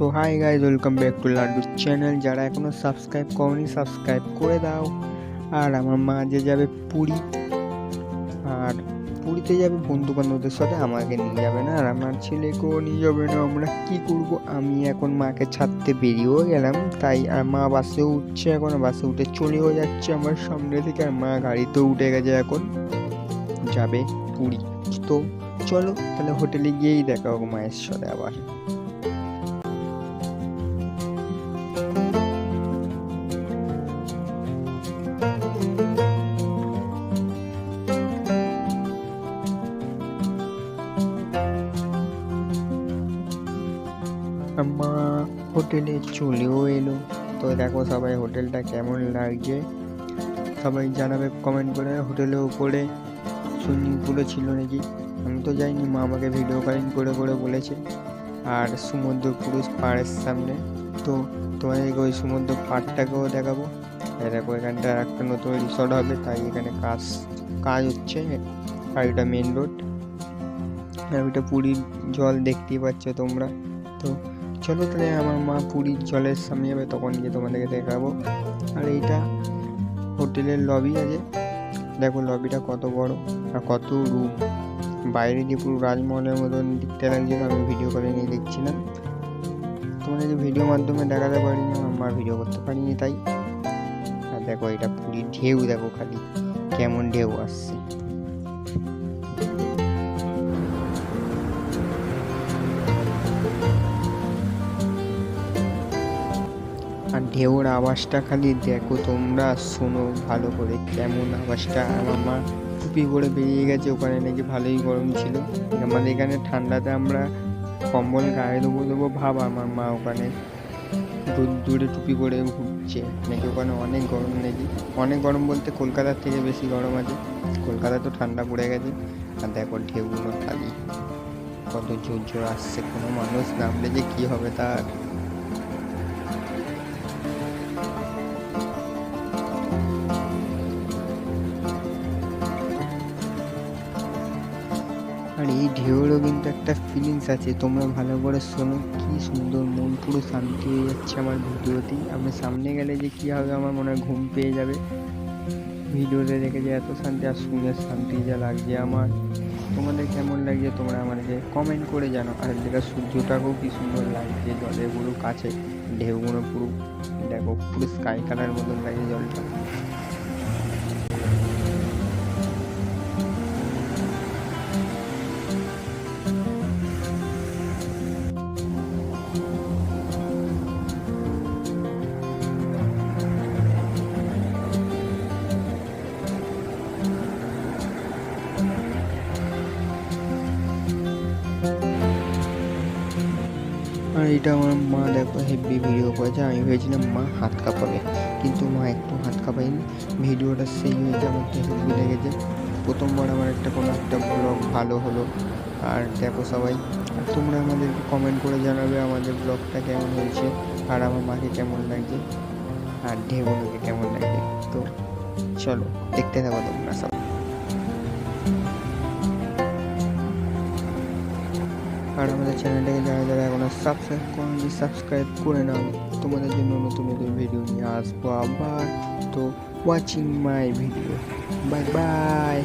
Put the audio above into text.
So hi guys welcome back to Laddu channel যারা এখনও subscribe করনি সাবস্ক্রাইব করে দাও। আর আমার মা যে যাবে পুরী, আর পুরীতে যাবে বন্ধু বান্ধবদের সাথে, আমাকে নিয়ে যাবে না। আর আমার ছেলেকেও নিয়ে যাবে না, আমরা কি করব? আমি এখন মাকে ছাড়তে বেরিয়েও গেলাম, তাই আর মা বাসে উঠছে এখন, বাসে উঠে চলেও যাচ্ছে আমার সামনে থেকে, আর মা গাড়িতেও উঠে গেছে এখন, যাবে পুরী। তো চলো, তাহলে হোটেলে গিয়েই দেখা হোক মায়ের সাথে আবার। মা হোটেলে চলেও এলো। তো দেখো সবাই হোটেলটা কেমন লাগছে? সবাই জানাবে কমেন্ট করে, হোটেলের উপরে সুইমিং পুলও ছিল নাকি? আমি তো যাইনি, মা আমাকে ভিডিও কলিং করে করে বলেছে। আর সমুদ্র পুরুষ পাড়ের সামনে। তো তোমাদেরকে ওই সমুদ্র পাড়টাকেও দেখাবো। দেখো, এখানটা একটা নতুন রিসর্ট হবে, তাই এখানে কাজ কাজ হচ্ছে। আর এটা মেন রোড আর ওইটা পুরীর জল দেখতেই পাচ্ছ তোমরা। তো চলো তাহলে আমার মা পুরীর জলের সামনে যাবে তখন গিয়ে তোমাদেরকে দেখাবো। আর এইটা হোটেলের লবি আছে। দেখো লবিটা কত বড় আর কত রুম। বাইরে দিয়ে পুরো রাজমহলের মতন দেখতে লাগছিল আমি ভিডিও করে নিয়ে দেখছিলাম তোমাদেরকে ভিডিও মাধ্যমে দেখাতে পারিনি আমার ভিডিও করতে পারিনি তাই। আর দেখো এটা পুরীর ঢেউ, দেখো খালি কেমন ঢেউ আসছে। ঢেউর আওয়াজটা খালি দেখো তোমরা, শোনো ভালো করে কেমন আওয়াজটা। আমার মা টুপি করে বেরিয়ে গেছে, ওখানে নাকি ভালোই গরম ছিল। আমাদের এখানে ঠান্ডাতে আমরা কম্বল গায়ে দেবো দেবো ভাব, আমার মা ওখানে দূর দূরে টুপি করে ঘুরছে। নাকি ওখানে অনেক গরম নাকি? অনেক গরম বলতে কলকাতার থেকে বেশি গরম আছে। কলকাতায় তো ঠান্ডা পড়ে গেছে। আর দেখো ঢেউগুলো খালি। কত জোর জোর আসছে, কোনো মানুষ নামলে যে কী হবে তার? আর এই ঢেউরও কিন্তু একটা ফিলিংস আছে। তোমরা ভালো করে শোনো, কি সুন্দর মন পুরো শান্তি হয়ে যাচ্ছে আমার ভিডিওতেই। আমি সামনে গেলে যে কী হবে আমার মনে হয় ঘুম পেয়ে যাবে। ভিডিওতে দেখে যে এত শান্তি আর শুনে শান্তি যা লাগছে আমার। তোমাদের কেমন লাগছে তোমরা আমাকে কমেন্ট করে জানো আর যেটা সূর্যটাকেও কি সুন্দর লাগছে জলের পুরো কাছে। ঢেউগুলো পুরো, দেখো, পুরো স্কাই কালার মতন লাগে জলটা। এটা আমার মা দেখো হেভি ভিডিও করেছে। আমি ভেবেছিলাম মা হাত কাঁপাবে, কিন্তু মা একটু হাত কাঁপায়নি। ভিডিওটা সেই হয়েছে, আমার তো হেভি লেগেছে। প্রথমবার আমার একটা কোনো একটা ব্লগ ভালো হলো। আর দেখো সবাই, আর তোমরা আমাদেরকে কমেন্ট করে জানাবে আমাদের ব্লগটা কেমন হয়েছে, আর আমার মাকে কেমন লাগছে, আর ঢেউগুলোকে কেমন লাগছে। তো চলো, দেখতে থাকো তোমরা সব। আর আমাদের চ্যানেলটাকে যারা যারা এখনও সাবস্ক্রাইব করেনি সাবস্ক্রাইব করে নাও। তোমাদের জন্য নতুন নতুন ভিডিও নিয়ে আসব আবার তো watching my video bye bye